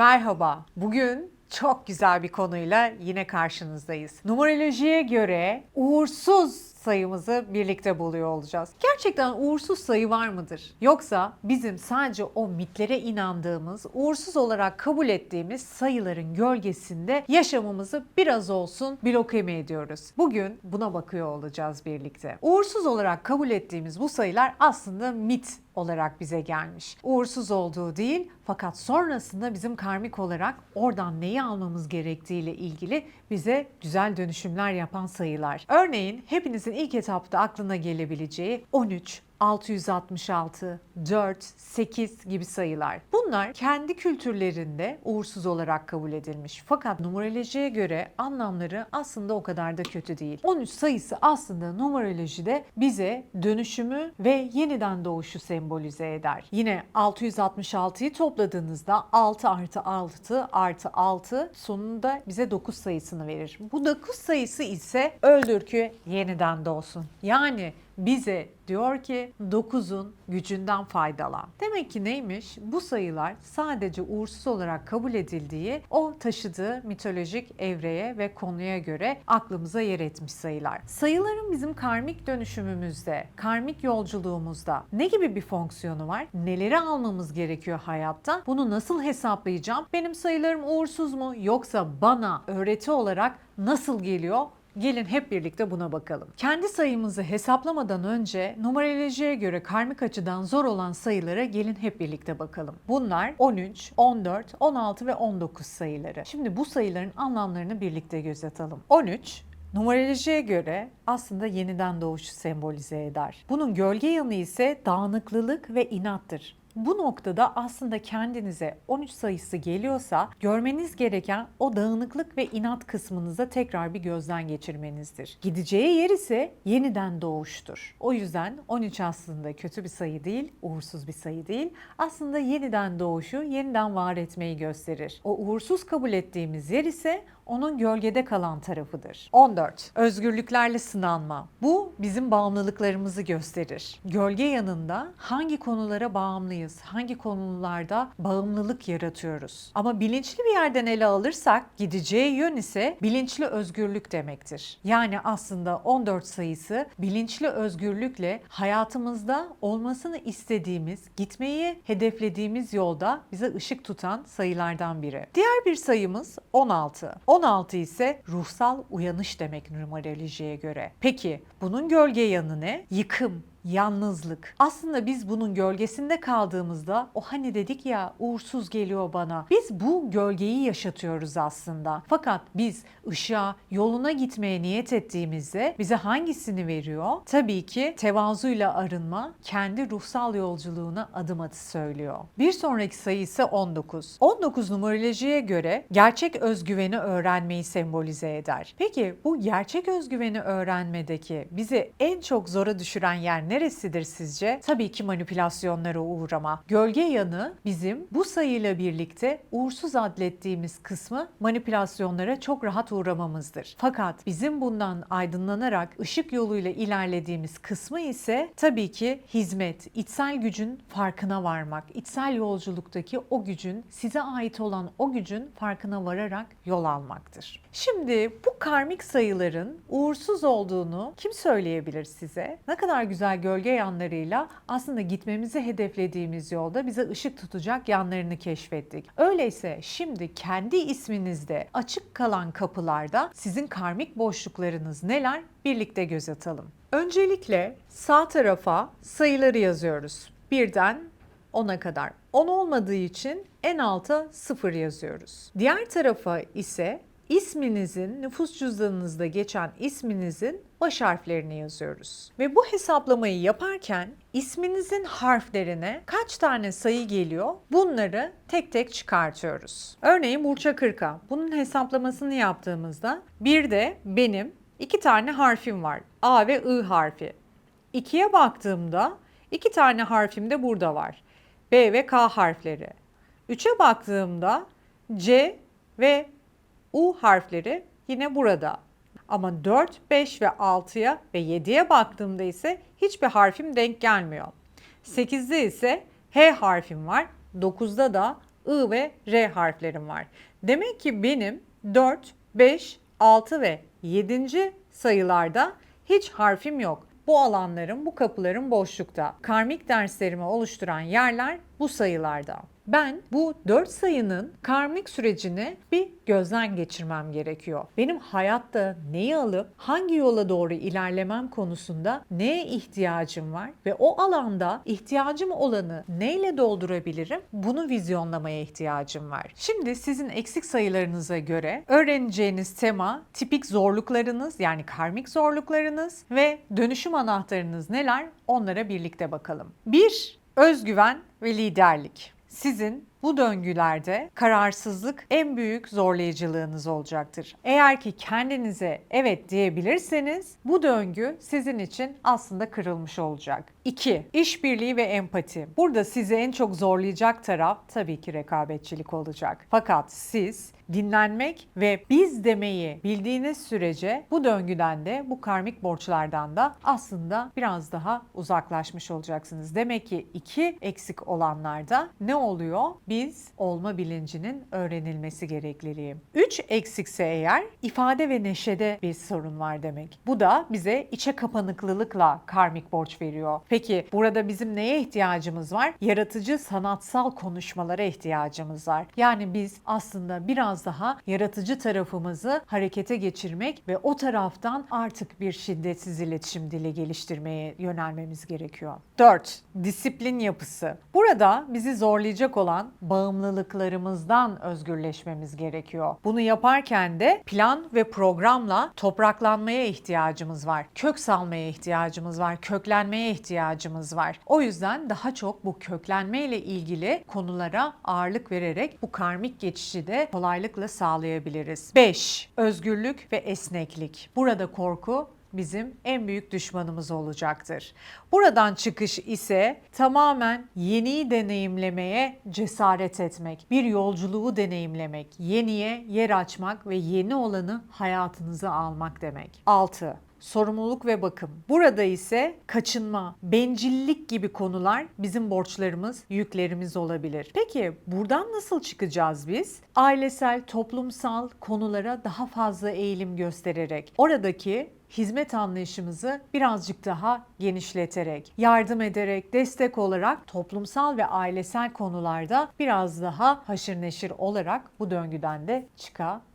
Merhaba. Bugün çok güzel bir konuyla yine karşınızdayız. Numerolojiye göre uğursuz sayımızı birlikte buluyor olacağız. Gerçekten uğursuz sayı var mıdır? Yoksa bizim sadece o mitlere inandığımız, uğursuz olarak kabul ettiğimiz sayıların gölgesinde yaşamımızı biraz olsun bloke mi ediyoruz? Bugün buna bakıyor olacağız birlikte. Uğursuz olarak kabul ettiğimiz bu sayılar aslında mit olarak bize gelmiş. Uğursuz olduğu değil fakat sonrasında bizim karmik olarak oradan neyi almamız gerektiğiyle ilgili bize güzel dönüşümler yapan sayılar. Örneğin hepinizin ilk etapta aklına gelebileceği 13, 666, 4, 8 gibi sayılar. Bunlar kendi kültürlerinde uğursuz olarak kabul edilmiş. Fakat numerolojiye göre anlamları aslında o kadar da kötü değil. 13 sayısı aslında numerolojide bize dönüşümü ve yeniden doğuşu sembolize eder. Yine 666'yı topladığınızda 6 artı 6 artı 6 sonunda bize 9 sayısını verir. Bu 9 sayısı ise öldür ki yeniden doğsun. Yani bize diyor ki 9'un gücünden faydalan. Demek ki neymiş? Bu sayılar sadece uğursuz olarak kabul edildiği o taşıdığı mitolojik evreye ve konuya göre aklımıza yer etmiş sayılar. Sayıların bizim karmik dönüşümümüzde, karmik yolculuğumuzda ne gibi bir fonksiyonu var? Neleri almamız gerekiyor hayatta? Bunu nasıl hesaplayacağım? Benim sayılarım uğursuz mu yoksa bana öğreti olarak nasıl geliyor? Gelin hep birlikte buna bakalım. Kendi sayımızı hesaplamadan önce numerolojiye göre karmik açıdan zor olan sayılara gelin hep birlikte bakalım. Bunlar 13, 14, 16 ve 19 sayıları. Şimdi bu sayıların anlamlarını birlikte göz atalım. 13 Numerolojiye göre aslında yeniden doğuşu sembolize eder. Bunun gölge yanı ise dağınıklılık ve inattır. Bu noktada aslında kendinize 13 sayısı geliyorsa görmeniz gereken o dağınıklık ve inat kısmınıza tekrar bir gözden geçirmenizdir. Gideceği yer ise yeniden doğuştur. O yüzden 13 aslında kötü bir sayı değil, uğursuz bir sayı değil. Aslında yeniden doğuşu, yeniden var etmeyi gösterir. O uğursuz kabul ettiğimiz yer ise onun gölgede kalan tarafıdır. 14. Özgürlüklerle sınanma. Bu bizim bağımlılıklarımızı gösterir. Gölge yanında hangi konulara bağımlıyız, hangi konularda bağımlılık yaratıyoruz. Ama bilinçli bir yerden ele alırsak gideceği yön ise bilinçli özgürlük demektir. Yani aslında 14 sayısı bilinçli özgürlükle hayatımızda olmasını istediğimiz, gitmeyi hedeflediğimiz yolda bize ışık tutan sayılardan biri. Diğer bir sayımız 16. 16 ise ruhsal uyanış demek numerolojiye göre. Peki bunun gölge yanı ne? Yıkım, yalnızlık. Aslında biz bunun gölgesinde kaldığımızda o hani dedik ya uğursuz geliyor bana. Biz bu gölgeyi yaşatıyoruz aslında. Fakat biz ışığa, yoluna gitmeye niyet ettiğimizde bize hangisini veriyor? Tabii ki tevazuyla arınma, kendi ruhsal yolculuğuna adım atı söylüyor. Bir sonraki sayı ise 19. 19 numerolojiye göre gerçek özgüveni öğrenmeyi sembolize eder. Peki bu gerçek özgüveni öğrenmedeki bizi en çok zora düşüren yer neresidir sizce? Tabii ki manipülasyonlara uğrama. Gölge yanı bizim bu sayıyla birlikte uğursuz adlettiğimiz kısmı manipülasyonlara çok rahat uğramamızdır. Fakat bizim bundan aydınlanarak ışık yoluyla ilerlediğimiz kısmı ise tabii ki hizmet, içsel gücün farkına varmak, içsel yolculuktaki o gücün, size ait olan o gücün farkına vararak yol almaktır. Şimdi bu karmik sayıların uğursuz olduğunu kim söyleyebilir size? Ne kadar güzel gölge yanlarıyla aslında gitmemizi hedeflediğimiz yolda bize ışık tutacak yanlarını keşfettik. Öyleyse şimdi kendi isminizde açık kalan kapılarda sizin karmik boşluklarınız neler? Birlikte göz atalım. Öncelikle sağ tarafa sayıları yazıyoruz. Birden 10'a kadar. 10 olmadığı için en alta 0 yazıyoruz. Diğer tarafa ise isminizin, nüfus cüzdanınızda geçen isminizin baş harflerini yazıyoruz. Ve bu hesaplamayı yaparken isminizin harflerine kaç tane sayı geliyor bunları tek tek çıkartıyoruz. Örneğin Burça 40'a bunun hesaplamasını yaptığımızda bir de benim iki tane harfim var. A ve I harfi. 2'ye baktığımda iki tane harfim de burada var. B ve K harfleri. 3'e baktığımda C ve U harfleri yine burada. Ama 4, 5 ve 6'ya ve 7'ye baktığımda ise hiçbir harfim denk gelmiyor. 8'de ise H harfim var. 9'da da I ve R harflerim var. Demek ki benim 4, 5, 6 ve 7. sayılarda hiç harfim yok. Bu alanların, bu kapıların boşlukta. Karmik derslerimi oluşturan yerler bu sayılarda. Ben bu 4 sayının karmik sürecini bir gözden geçirmem gerekiyor. Benim hayatta neyi alıp hangi yola doğru ilerlemem konusunda neye ihtiyacım var ve o alanda ihtiyacım olanı neyle doldurabilirim? Bunu vizyonlamaya ihtiyacım var. Şimdi sizin eksik sayılarınıza göre öğreneceğiniz tema tipik zorluklarınız yani karmik zorluklarınız ve dönüşüm anahtarınız neler? Onlara birlikte bakalım. 1. Özgüven ve liderlik. Sizin bu döngülerde kararsızlık en büyük zorlayıcılığınız olacaktır. Eğer ki kendinize evet diyebilirseniz bu döngü sizin için aslında kırılmış olacak. 2. İşbirliği ve empati. Burada sizi en çok zorlayacak taraf tabii ki rekabetçilik olacak. Fakat siz dinlenmek ve biz demeyi bildiğiniz sürece bu döngüden de bu karmik borçlardan da aslında biraz daha uzaklaşmış olacaksınız. Demek ki iki eksik olanlarda ne oluyor? Biz olma bilincinin öğrenilmesi gerekliliği. Üç eksikse eğer ifade ve neşede bir sorun var demek. Bu da bize içe kapanıklılıkla karmik borç veriyor. Peki burada bizim neye ihtiyacımız var? Yaratıcı sanatsal konuşmalara ihtiyacımız var. Yani biz aslında biraz daha yaratıcı tarafımızı harekete geçirmek ve o taraftan artık bir şiddetsiz iletişim dili geliştirmeye yönelmemiz gerekiyor. 4. Disiplin yapısı. Burada bizi zorlayacak olan bağımlılıklarımızdan özgürleşmemiz gerekiyor. Bunu yaparken de plan ve programla topraklanmaya ihtiyacımız var. Kök salmaya ihtiyacımız var. Köklenmeye ihtiyacımız var. O yüzden daha çok bu köklenme ile ilgili konulara ağırlık vererek bu karmik geçişi de kolaylıkla sağlayabiliriz. 5. Özgürlük ve esneklik. Burada korku bizim en büyük düşmanımız olacaktır. Buradan çıkış ise tamamen yeniyi deneyimlemeye cesaret etmek, bir yolculuğu deneyimlemek, yeniye yer açmak ve yeni olanı hayatınıza almak demek. 6 sorumluluk ve bakım. Burada ise kaçınma, bencillik gibi konular bizim borçlarımız, yüklerimiz olabilir. Peki buradan nasıl çıkacağız biz? Ailesel, toplumsal konulara daha fazla eğilim göstererek oradaki hizmet anlayışımızı birazcık daha genişleterek, yardım ederek, destek olarak toplumsal ve ailesel konularda biraz daha haşır neşir olarak bu döngüden de çıkabiliriz.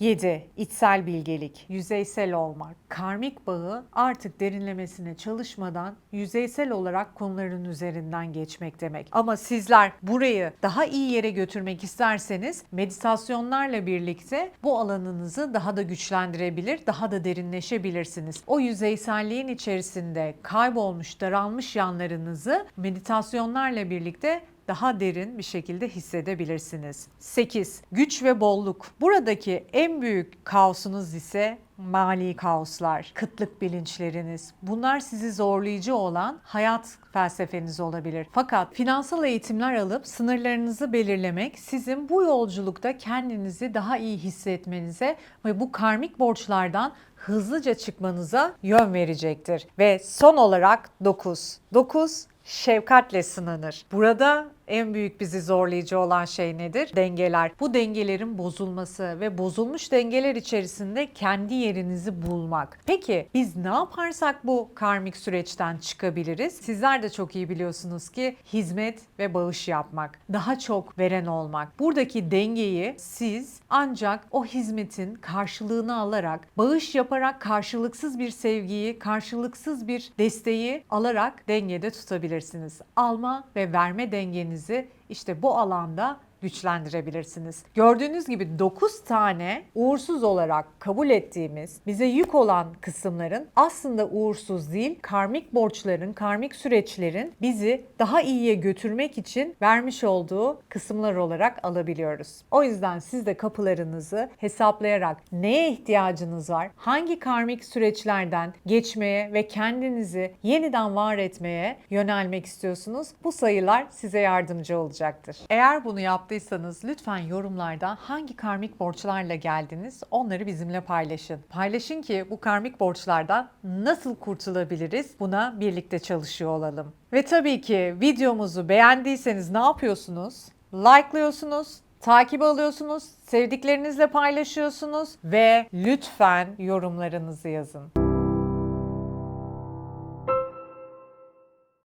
7. İçsel bilgelik, yüzeysel olmak. Karmik bağı artık derinlemesine çalışmadan yüzeysel olarak konuların üzerinden geçmek demek. Ama sizler burayı daha iyi yere götürmek isterseniz meditasyonlarla birlikte bu alanınızı daha da güçlendirebilir, daha da derinleşebilirsiniz. O yüzeyselliğin içerisinde kaybolmuş, daralmış yanlarınızı meditasyonlarla birlikte daha derin bir şekilde hissedebilirsiniz. 8. Güç ve bolluk. Buradaki en büyük kaosunuz ise mali kaoslar, kıtlık bilinçleriniz. Bunlar sizi zorlayıcı olan hayat felsefeniz olabilir. Fakat finansal eğitimler alıp sınırlarınızı belirlemek sizin bu yolculukta kendinizi daha iyi hissetmenize ve bu karmik borçlardan hızlıca çıkmanıza yön verecektir. Ve son olarak 9. 9 şefkatle sınanır. Burada en büyük bizi zorlayıcı olan şey nedir? Dengeler. Bu dengelerin bozulması ve bozulmuş dengeler içerisinde kendi yerinizi bulmak. Peki biz ne yaparsak bu karmik süreçten çıkabiliriz? Sizler de çok iyi biliyorsunuz ki hizmet ve bağış yapmak, daha çok veren olmak. Buradaki dengeyi siz ancak o hizmetin karşılığını alarak, bağış yaparak karşılıksız bir sevgiyi, karşılıksız bir desteği alarak dengede tutabilirsiniz. Alma ve verme dengenizi işte bu alanda güçlendirebilirsiniz. Gördüğünüz gibi 9 tane uğursuz olarak kabul ettiğimiz, bize yük olan kısımların aslında uğursuz değil, karmik borçların, karmik süreçlerin bizi daha iyiye götürmek için vermiş olduğu kısımlar olarak alabiliyoruz. O yüzden siz de kapılarınızı hesaplayarak neye ihtiyacınız var, hangi karmik süreçlerden geçmeye ve kendinizi yeniden var etmeye yönelmek istiyorsunuz, bu sayılar size yardımcı olacaktır. Eğer bunu yaptığınızda yaptıysanız lütfen yorumlarda hangi karmik borçlarla geldiniz onları bizimle paylaşın. Paylaşın ki bu karmik borçlardan nasıl kurtulabiliriz buna birlikte çalışıyor olalım. Ve tabii ki videomuzu beğendiyseniz ne yapıyorsunuz? like'lıyorsunuz, takip alıyorsunuz, sevdiklerinizle paylaşıyorsunuz ve lütfen yorumlarınızı yazın.